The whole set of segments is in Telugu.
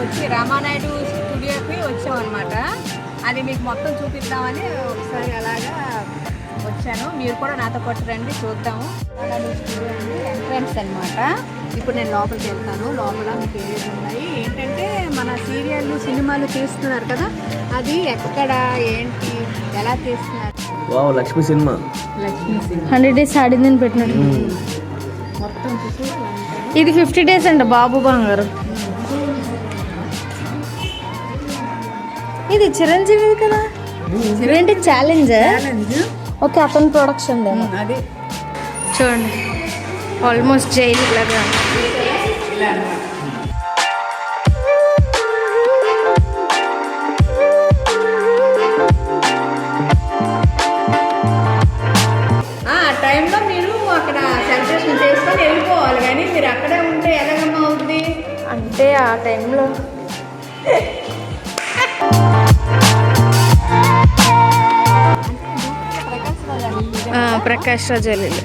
వచ్చి రామానాయుడు స్టూడియోకి వచ్చాం అనమాట అది మీకు మొత్తం చూపిద్దామని ఒకసారి అలాగా వచ్చాను. మీరు కూడా నాతో పాటు రండి చూద్దాము. రామానాయుడు స్టూడియో అండి ఎంట్రన్స్ అనమాట ఇప్పుడు నేను లోపలికి వెళ్తాను. లోపల మీకు ఏమేమి ఉన్నాయి? ఏంటంటే మన సీరియళ్ళు సినిమాలు తీస్తున్నారు కదా అది ఎక్కడ ఏంటి ఎలా తీస్తున్నారు? Wow Lakshmi cinema. Lakshmi cinema. Hundred days ఆడిందని పెట్టినట్టు మొత్తం చూసి ఇది ఫిఫ్టీ డేస్ అంట బాబు బంగారు. ఇది చిరంజీవి కదా? ఏంటి ఛాలెంజ్ ఓకే అతని ప్రొడక్షన్ అది. చూడండి. ఆల్మోస్ట్ జైలు లాగా ఇలా అన్నమాట ఆ టైంలో మీరు అక్కడ సెలబ్రేషన్ చేసుకొని వెళ్ళిపోవాలి. కానీ మీరు అక్కడే ఉంటే ఎలాగమ్మా అవుతుంది అంటే ఆ టైంలో ప్రకాష్ రాజ్ జలీల్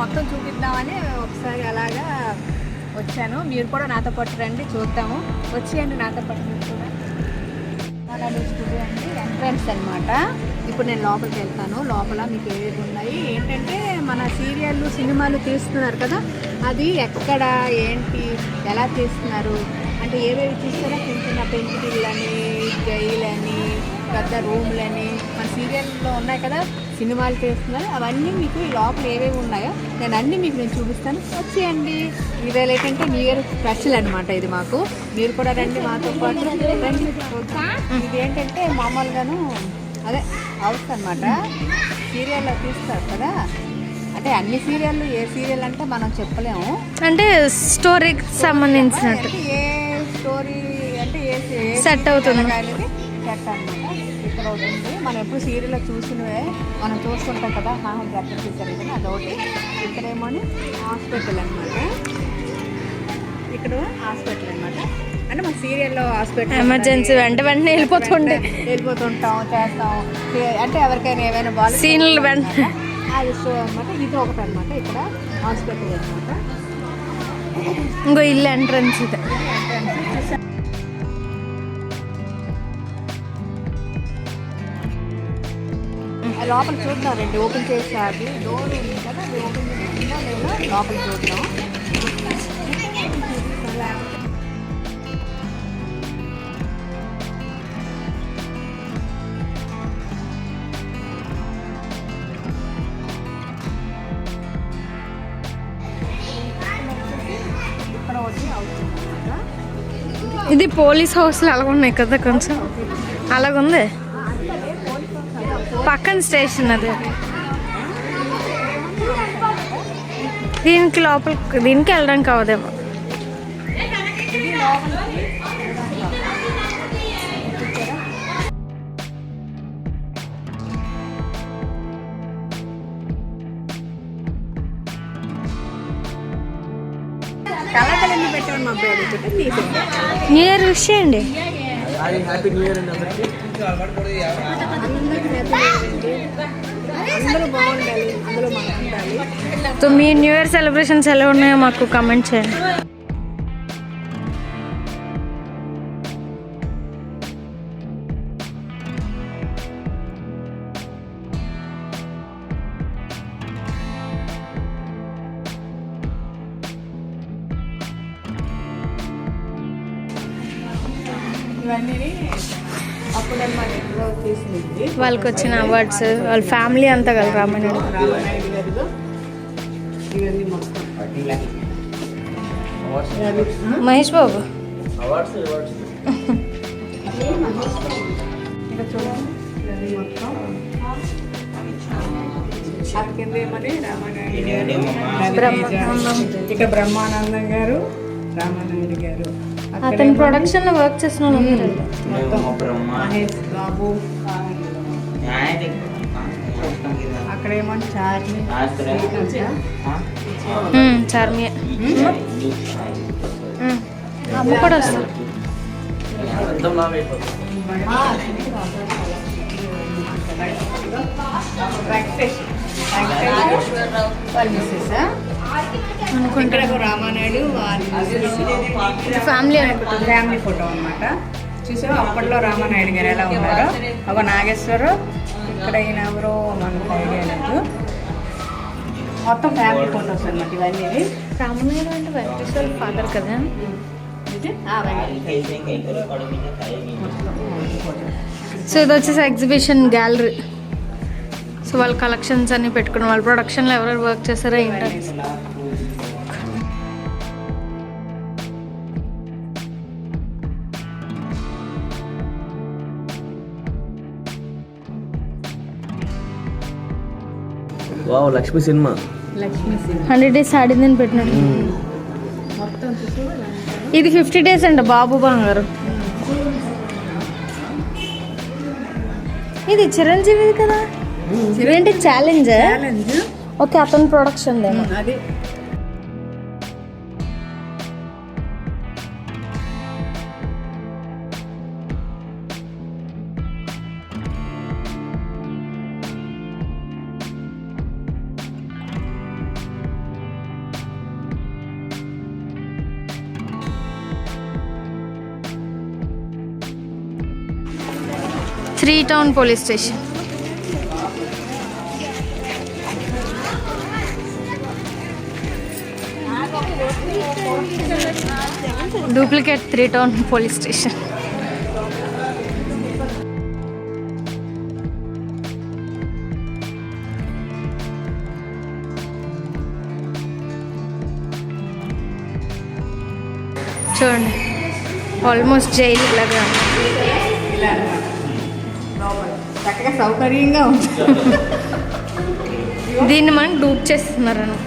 మొత్తం చూపిద్దామని ఒకసారి అలాగా వచ్చాను. మీరు కూడా నాతో పాటు రండి చూద్దాము. వచ్చేయండి నాతో పాటు మీరు కూడా. స్టూడియో అండి. ఎంట్రన్స్ అనమాట ఇప్పుడు నేను లోపలికి వెళ్తాను. లోపల మీకు ఏవి ఉన్నాయి? ఏంటంటే మన సీరియళ్ళు సినిమాలు తీస్తున్నారు కదా అది ఎక్కడ ఏంటి ఎలా తీస్తున్నారు? అంటే ఏవేవి తీస్తారో చిన్న చిన్న పెంకుటిళ్ళని జైలని పెద్ద రూమ్లని మన సీరియల్లో ఉన్నాయి కదా సినిమాలు తీస్తున్నారు అవన్నీ మీకు ఈ లోపల ఏవేవి ఉన్నాయో నేను అన్నీ మీకు నేను చూపిస్తాను. వచ్చేయండి. ఇదే ఏంటంటే న్యూ ఇయర్ స్పెషల్ అనమాట ఇది మాకు. మీరు కూడా రండి మాతో పాటు. రండి. ఇది ఏంటంటే మామూలుగాను అదే హౌస్ అనమాట సీరియల్లో తీస్తారు కదా. అంటే అన్ని సీరియళ్ళు ఏ సీరియల్ అంటే మనం చెప్పలేము. అంటే స్టోరీకి సంబంధించినట్టు. ఏ స్టోరీ అంటే ఏ serial అవుతుంది. సెట్ అనమాట ఒకటి ఉంది మనం ఎప్పుడు సీరియల్లో చూసినవే మనం చూస్తుంటాం కదా హాహం ఎక్కడ చూసారు కదా అదొకటి. ఇక్కడేమో హాస్పిటల్ అనమాట ఇక్కడ హాస్పిటల్ అనమాట అంటే మన సీరియల్లో హాస్పిటల్ ఎమర్జెన్సీ వెంట వెంటనే వెళ్ళిపోతుండే. వెళ్ళిపోతుంటాం చేస్తాం. అంటే ఎవరికైనా ఏమైనా బాగా సీన్లు వెంట అది అనమాట ఇది ఒకటి అనమాట ఇక్కడ హాస్పిటల్ అనమాట ఇంకో ఇల్లు ఎంట్రన్స్ ఇది. లోపల చూద్దాం రండి ఓపెన్ చేసి అది డోర్ ఉంది కదా అది ఓపెన్ చేసిందా లేదా లోపల చూద్దాం. ఇది పోలీస్ హౌస్లో అలాగ ఉన్నాయి కదా కొంచెం? అలాగుంది? పక్కన స్టేషన్ అది. దీనికి లోపల దీనికి వెళ్ళడానికి అవదేమో న్యూ ఇయర్ విష్ చేయండి హ్యాపీ న్యూ ఇయర్ అండి అందరికీ. అందరూ బాగుండాలి అందులో మనం ఉండాలి సో మీ న్యూ ఇయర్ సెలబ్రేషన్స్ ఎలా ఉన్నాయో మాకు కమెంట్ చేయండి. ఇవన్నీ వాళ్ళకి వచ్చిన అవార్డ్స్ వాళ్ళ ఫ్యామిలీ అంతా కదా రామనాయుడు మహేష్ బాబు? Awards awards. ఇంకా చూడండి ఇవన్నీ మొత్తం. అది కింద ఏమని? రామానాయుడు గారు. రవితేజ. ఇక బ్రహ్మానందం గారు రామానాయుడు గారు. అతని ప్రొడక్షన్లో వర్క్ చేసిన. మహేష్ బాబు. అక్కడేమో చార్మి. ఉమ్, అమ్మ కూడా లావైపోతుంది ఇక్కడ రామానాయుడు ఫ్యామిలీ అనుకుంటా ఫ్యామిలీ ఫోటో అన్నమాట. చూసావు? అప్పట్లో రామానాయుడు గారు ఎలా ఉన్నారో? ఒక నాగేశ్వరరావు ఇక్కడ ఈయన ఎవరో మనకు ఐడియా లేదు. మొత్తం ఫ్యామిలీ ఫోటోస్ అన్నమాట ఇవన్నీ. రామనాయుడు అంటే వెంకటేశ్వర ఫాదర్ కదా? సో ఇది వచ్చేసి ఎగ్జిబిషన్ గ్యాలరీ. సో వాళ్ళ కలెక్షన్స్ అన్ని పెట్టుకున్న వాళ్ళ ప్రొడక్షన్లో ఎవరెవరు వర్క్ చేస్తారో ఏంటో. Wow Lakshmi cinema. Hundred days ఆడిందని పెట్టినట్టు. మొత్తం చూసు ఇది ఫిఫ్టీ డేస్ అంట బాబు బంగారు. ఇది చిరంజీవి కదా? ఇదేంటి ఛాలెంజ్? ఛాలెంజ్. ఓకే అతని ప్రొడక్షన్ దేమో అది. Three town police station duplicate three town police station చూడండి ఆల్మోస్ట్ జైలు లాగా చక్కగా సౌకర్యంగా ఉంది. దీన్ని మనం డూప్ చేస్తున్నారు అనమాట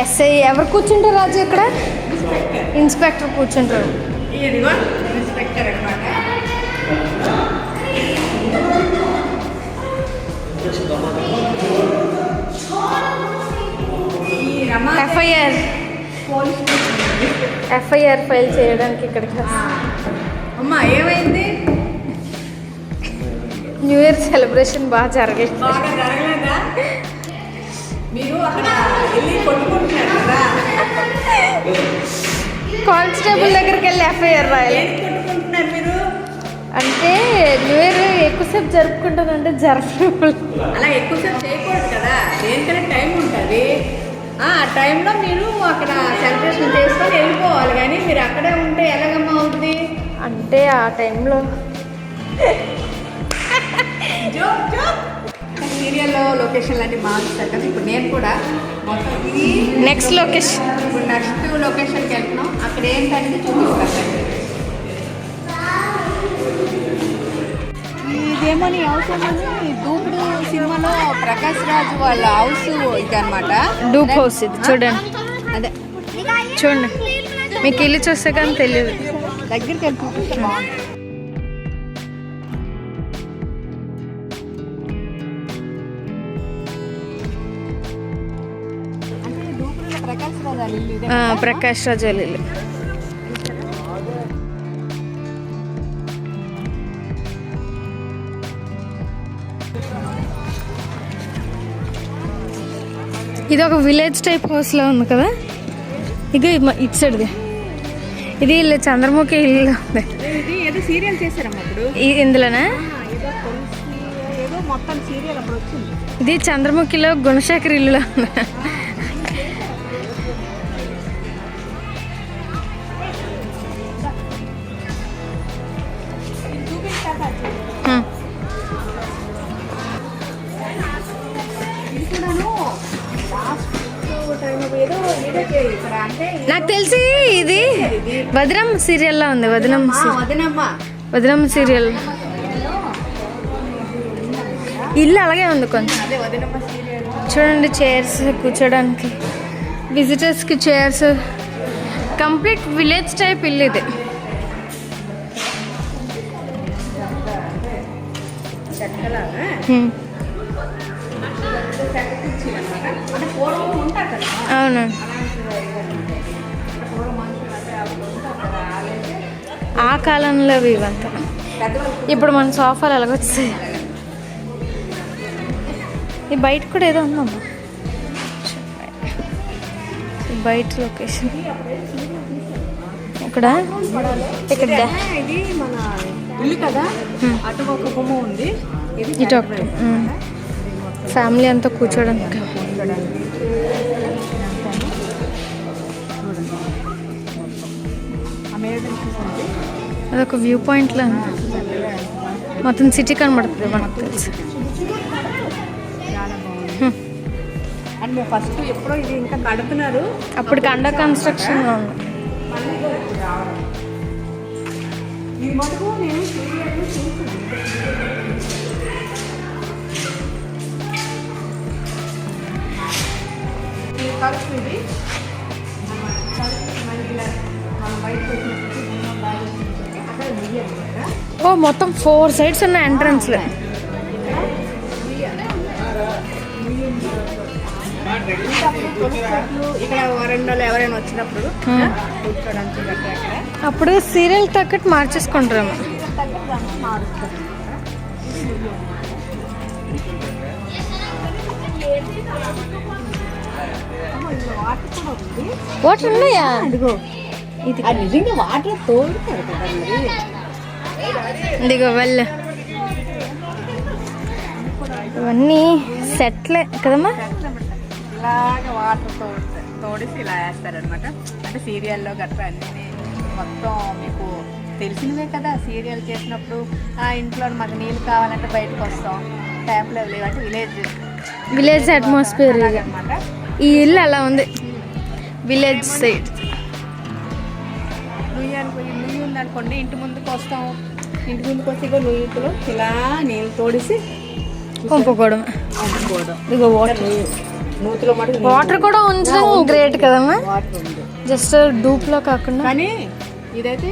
ఎస్ఐ ఎవరు కూర్చుంటారు రాజు ఇక్కడ? ఇన్స్పెక్టర్. కూర్చుంటారు. ఇన్స్పెక్టర్ అనమాట ఎఫ్ఐఆర్. ఎఫ్ఐఆర్ ఫైల్ చేయడానికి ఇక్కడికి. అమ్మా ఏమైంది? న్యూ ఇయర్ సెలబ్రేషన్ బాగా జరగలేదు? కానిస్టేబుల్ దగ్గరికి వెళ్ళి ఎఫ్ఐఆర్ రాయాలి. అంటే న్యూ ఇయర్ ఎక్కువసేపు జరుపుకుంటానంటే జరగలేదు అలా ఎక్కువసేపు చేయకూడదు కదా. దేనికైనా టైం ఉంటుంది. ఆ టైంలో మీరు అక్కడ సెలబ్రేషన్ చేసుకొని వెళ్ళిపోవాలి. కానీ మీరు అక్కడే ఉంటే ఎలాగమ్మా అవుతుంది అంటే ఆ టైంలో జోక్ జోక్. సీరియల్లో లొకేషన్లు అన్ని మారుస్తారు కదా. ఇప్పుడు నేను కూడా మొత్తం ఇది నెక్స్ట్ లొకేషన్ ఇప్పుడు నెక్స్ట్ లొకేషన్కి వెళ్తున్నాం. అక్కడ ఏంటనేది చూపిస్తాను. ఇదేమో నీ హౌస్ ఏమని దూకుడు సినిమాలో ప్రకాష్ రాజు వాళ్ళ హౌస్ ఇది అనమాట డూప్ హౌస్ ఇది చూడండి. అదే. చూడండి. మీకు ఇల్లు చూస్తే కానీ తెలియదు దగ్గరికి వెళ్ళి చూపిస్తే బాగుంటుంది అంటే దూకుడులో ప్రకాష్ రాజు ఇల్లు. ఇదే ఒక విలేజ్ టైప్ హౌస్లో ఉంది కదా? ఇక ఇటు సైడ్ది. ఇది ఇల్లు చంద్రముఖి ఇల్లు ఉంది. ఇందులోనా? ఇది చంద్రముఖిలో గుణశేఖర్ ఇల్లులో ఉంది. నాకు తెలిసి ఇది వదినం సీరియల్లో ఉంది వదినం వదినం సీరియల్. ఇల్లు అలాగే ఉంది కొంచెం. సీరియల్. చూడండి చైర్స్ కూర్చోడానికి. విజిటర్స్కి చైర్స్ కంప్లీట్ విలేజ్ టైప్ ఇల్లు ఇది. చెక్కలాగా. ఆ కాలంలో ఇవంతా. ఇప్పుడు మన సోఫాలు ఎలాగొచ్చాయి? ఈ బయట కూడా ఏదో ఉందమ్మా. బయట లొకేషన్. ఇక్కడ? ఇక్కడ ఇది మన ఇల్లు కదా? హ్మ్. అటు ఒక బొమ్మ ఉంది. ఇది ఇటు ఒకటి. ఫ్యామిలీ అంతా కూర్చోడానికి. అదొక వ్యూ పాయింట్లో ఉంది. మొత్తం సిటీ కనబడుతుంది మనకు తెలిసి. అండ్ ఫస్ట్ ఎప్పుడో ఇది ఇంకా కడుతున్నారు. అప్పటికి అండర్ ఉంది. ఇది. కలుపు మనకి ఓ మొత్తం ఫోర్ సైడ్స్ ఉన్న ఎంట్రన్స్లో అప్పుడు సీరియల్ తగ్గట్టు మార్చేసుకుంటారేమో. మారుస్తారు వాటర్ ఉన్నాయా? ఇది నిజంగా వాటర్ తోడుతారు కదా మరి? ఇదిగో వెళ్ళు. ఇవన్నీ సెట్లే కదమ్మా? ఇలాగ వాటర్ తోడుతారు తోడిసి ఇలా వేస్తారనమాట అంటే సీరియల్లో గట్రా అన్నీ మొత్తం మీకు తెలిసినవే కదా సీరియల్ చేసినప్పుడు ఆ ఇంట్లో మాకు నీళ్ళు కావాలంటే బయటకు వస్తాం. ట్యాప్లు లేవంటే విలేజ్ విలేజ్ అట్మాస్ఫియర్ అనమాట ఈ ఇల్లు అలా ఉంది. Village side. నుయ్యి అనుకో నుయ్యి ఉందనుకోండి ఇంటి ముందుకు వస్తాం. ఇంటి ముందుకు వచ్చి ఇగో నుయ్యిలో ఇలా నీళ్ళు తోడిసి పంపుకోవడం అమ్ముకోవడం ఇదిగో వాటర్ నూతిలో మటుకు వాటర్ కూడా ఉంచడం గ్రేట్ కదమ్మా జస్ట్ డూప్లో కాకుండా. కానీ ఇదైతే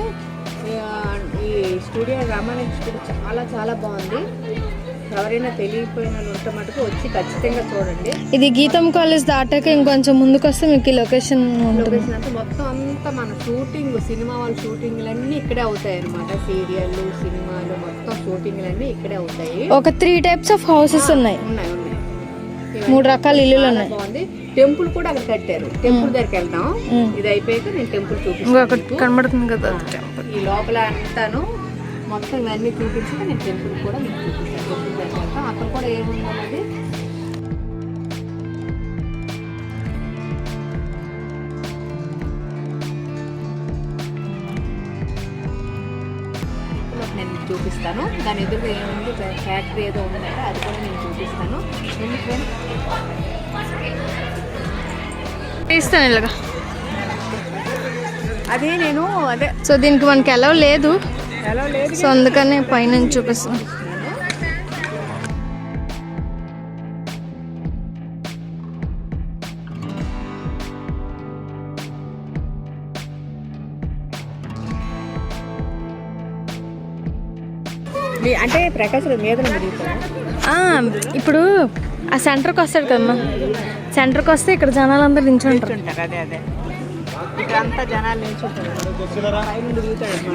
ఈ స్టూడియో రామాయణ స్టూడియో చాలా చాలా బాగుంది. ఎవరైనా తెలియకపోయిన ఉంటే మటుకు వచ్చి ఖచ్చితంగా చూడండి. ఇది గీతం కాలేజ్ దాటాక ఇంకొంచెం ముందుకు వస్తే మీకు లొకేషన్ లొకేషన్ అంతా మొత్తం అంతా మన షూటింగ్ సినిమా వాళ్ళ షూటింగ్లు అన్నీ ఇక్కడే అవుతాయి అనమాట సీరియళ్ళు సినిమాలు మొత్తం షూటింగ్లు అన్నీ ఇక్కడే అవుతాయి. ఒక త్రీ టైప్స్ ఆఫ్ హౌసెస్ ఉన్నాయి. ఉన్నాయి ఉన్నాయి. మూడు రకాల ఇల్లులు ఉన్నాయి. బాగుంది. టెంపుల్ కూడా అక్కడ కట్టారు. టెంపుల్ దగ్గరికి వెళ్దాం. మ్మ్. ఇది అయిపోయాక నేను టెంపుల్ చూపిస్తాను. కనబడుతుంది కదా టెంపుల్. ఈ లోపల అంతాను. మొత్తం ఇవన్నీ చూపించి నేను టెంపుల్ కూడా మీకు అక్కడ కూడా ఏముందన్నది. నేను చూపిస్తాను. దాని ఎదురుగా ఏముంది? ఫ్యాక్టరీ ఏదో ఉందంటే అది కూడా నేను చూపిస్తాను. తీస్తాను ఇలాగా. అదే నేను అదే. సో దీనికి మనకి ఎలా లేదు. ఎలా లేదు సో అందుకని పైన చూపిస్తాను. అంటే ప్రకాశ్ మీద ఇప్పుడు ఆ సెంటర్కి వస్తాడు కదమ్మా. సెంటర్కి వస్తే ఇక్కడ జనాలందరూ నించుంటారు నిల్చుంటారు అదే అదే. జనాలు.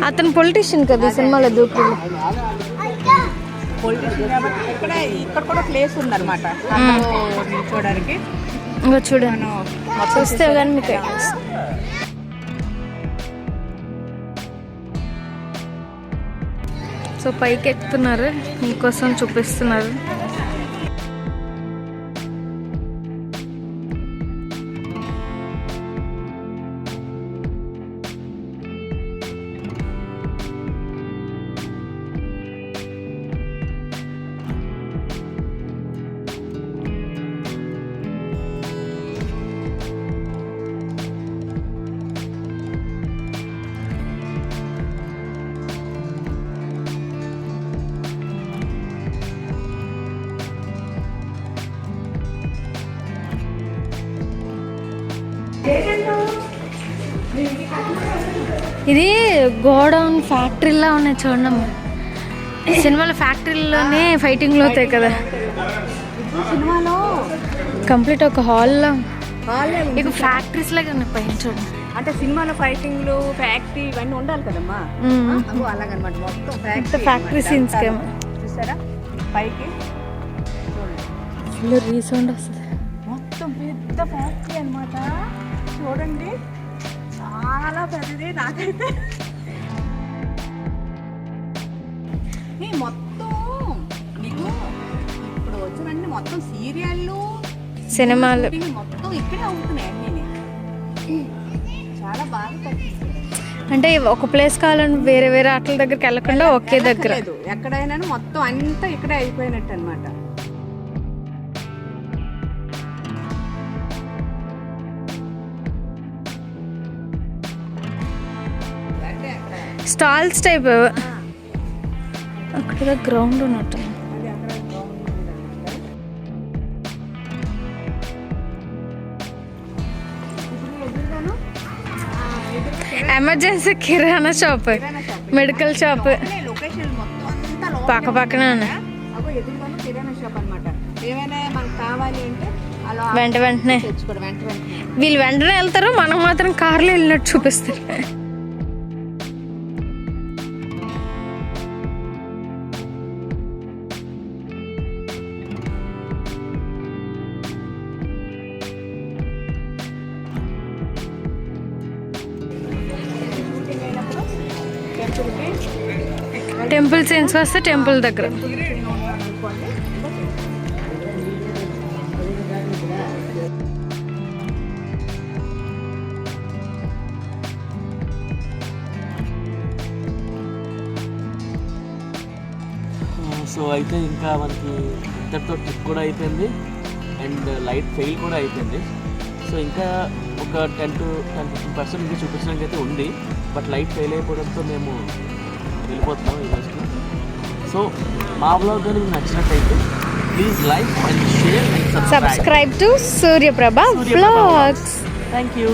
అతను పొలిటీషియన్ కదా ఈ సినిమాలో దూకుడు. ఇక్కడ ఇక్కడ కూడా ప్లేస్ ఉందన్నమాట. అందరూ నిల్చోడానికి. ఇంకా చూడండి. చూస్తే కానీ మీకు సో పైకి ఎక్కుతున్నారు మీకోసం చూపిస్తున్నారు. ఇది గోడౌన్ ఫ్యాక్టరీలా ఉన్నాయి చూడమ్మా సినిమాల ఫ్యాక్టరీలోనే ఫైటింగ్లు అవుతాయి కదా. సినిమాలో? కంప్లీట్ ఒక హాల్లో. ఇక ఫ్యాక్టరీస్ లాగా ఉన్నాయి పైన చూడండి. అంటే సినిమాలో ఫైటింగ్లు ఫ్యాక్టరీ ఇవన్నీ ఉండాలి కదమ్మా? అలాగనమాట. మొత్తం ఫ్యాక్టరీ scenes కేమో. చూసారా? పైకి. చూడండి. ఫుల్ రీసౌండ్ వస్తుంది. మొత్తం పెద్ద ఫ్యాక్టరీ అన్నమాట. చూడండి. చాలా పెద్దది నాకైతే. ఈ మొత్తం నీకు ఇప్పుడు వచ్చినన్ని మొత్తం సీరియళ్ళు సినిమాలు. మొత్తం ఇక్కడే అవుతున్నాయి అన్నీ చాలా బాగా కనిపిస్తుంది. అంటే ఒక ప్లేస్ కావాలని వేరే వేరే ఆటల దగ్గరికి వెళ్ళకుండా ఒకే దగ్గర. ఎక్కడైనా మొత్తం అంతా ఇక్కడే అయిపోయినట్టు అనమాట స్టాల్స్ టైప్. అక్కడ గ్రౌండ్ ఉన్నట్టు. Emergency kirana shop. Medical shop. పక్క పక్కనే ఉన్నాయి. వెంట వెంటనే. వీళ్ళు వెంటనే వెళ్తారు మనం మాత్రం కార్లో వెళ్ళినట్టు చూపిస్తారు. టెంపుల్ సీన్స్ వస్తే టెంపుల్ దగ్గర. సో అయితే ఇంకా మనకి ఇంతటితో ట్రిప్ కూడా అయిపోయింది. అండ్ లైట్ ఫెయిల్ కూడా అయిపోయింది. సో ఇంకా ఒక ten to ten fifteen percent ఇంకా చూపించడానికి అయితే ఉంది. బట్ లైట్ ఫెయిల్ అయిపోవడంతో మేము వెళ్ళిపోతున్నాం ఈరోజు. సో మా బ్లాగ్ మీకు నచ్చినట్టయితే please like and share subscribe to Suryaprabha blogs thank you